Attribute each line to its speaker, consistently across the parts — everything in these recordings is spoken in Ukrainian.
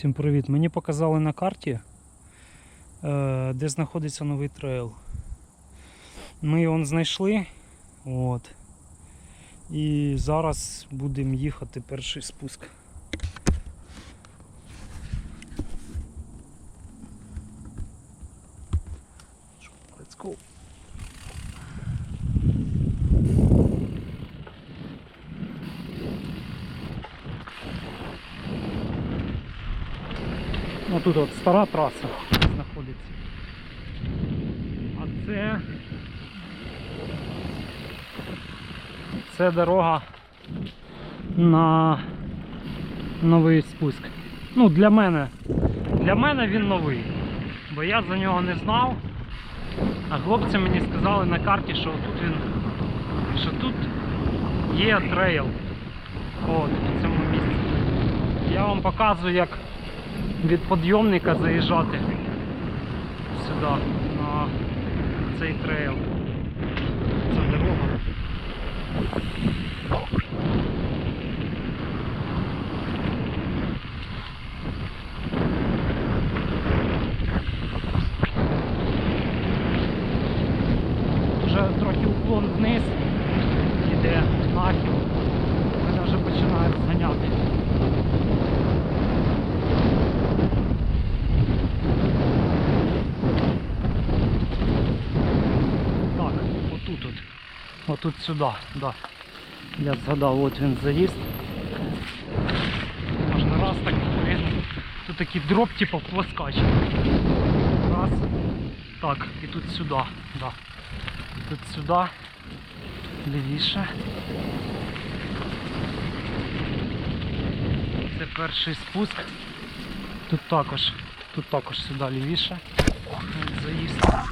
Speaker 1: Всім привіт! Мені показали на карті, е, де знаходиться новий трейл. Ми його знайшли. От. І зараз будемо їхати перший спуск. Let's go. Тут от стара траса знаходиться. А це. Це дорога на новий спуск. Ну, для мене. Для мене він новий. Бо я за нього не знав. А хлопці мені сказали на карті, що тут він. що тут є трейл. От, в цьому місці. Я вам показую, як від підйомника заїжджати сюди на цей трейл. Це дорога. Вже трохи уклон вниз, іде нахил. Мене вже починає зганяти. Так, отут от. Отут сюди, да. Я згадав, от він заїзд. Можна раз так блін. Тут такий дроп, типу плоскач. Раз. Так, і тут сюди, да. Тут сюди. Лівіше. Це перший спуск. Тут також, тут також сюди лівіше. От Заїзд.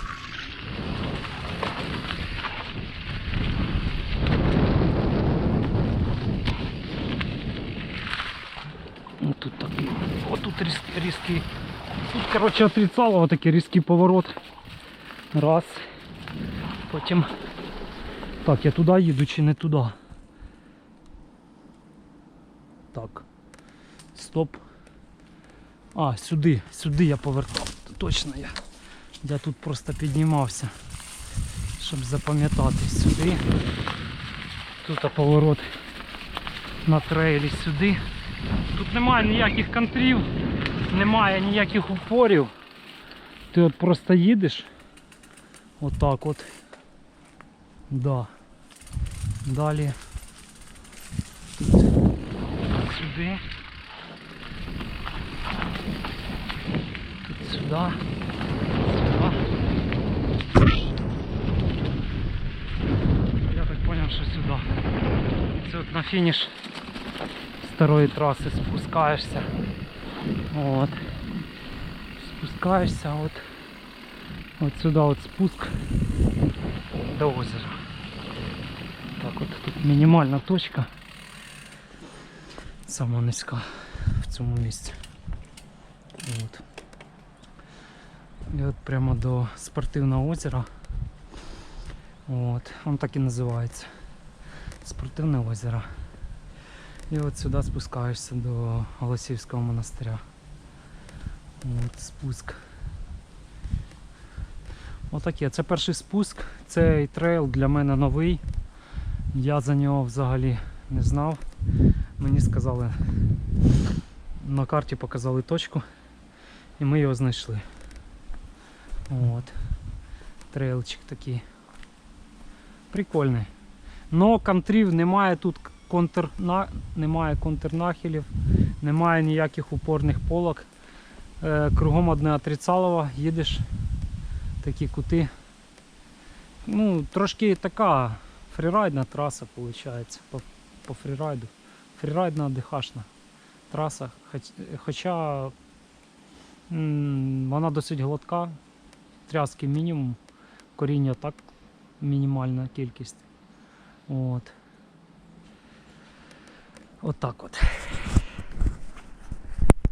Speaker 1: Ну, тут такий, отут різкий. Тут, коротше, отрицало такий різкий поворот. Раз. Потім. Так, я туди їду чи не туди? Так. Стоп. А, сюди, сюди я повертав. Точно я. Я тут просто піднімався. Щоб запам'ятати сюди. Тут поворот на трейлі сюди. Тут немає ніяких контрів, немає ніяких упорів. Ти от просто їдеш. Отак от. Да. Далі. Тут сюди. Тут сюди. Сюди. Я так зрозумів, що сюди. Це от на фініш старої траси спускаєшся. От. Спускаєшся от. От сюди от спуск до озера. Так от тут мінімальна точка. Сама низька в цьому місці. От. І от прямо до спортивного озера. От, он так і називається. Спортивне озеро. І от сюди спускаєшся до Голосівського монастиря. От спуск. Отаке, це перший спуск. Цей трейл для мене новий. Я за нього взагалі не знав. Мені сказали, на карті показали точку і ми його знайшли. От. Трейлчик такий. Прикольний. Но контрів немає тут контр... на... немає контрнахилів, немає ніяких упорних полок. Е, кругом одне отрицалово, їдеш такі кути. Ну, трошки така фрірайдна траса виходить по, по фрірайду. Фрірайдна дихашна траса, хоч, хоча вона досить гладка, тряски мінімум, коріння так мінімальна кількість. От. Отак от.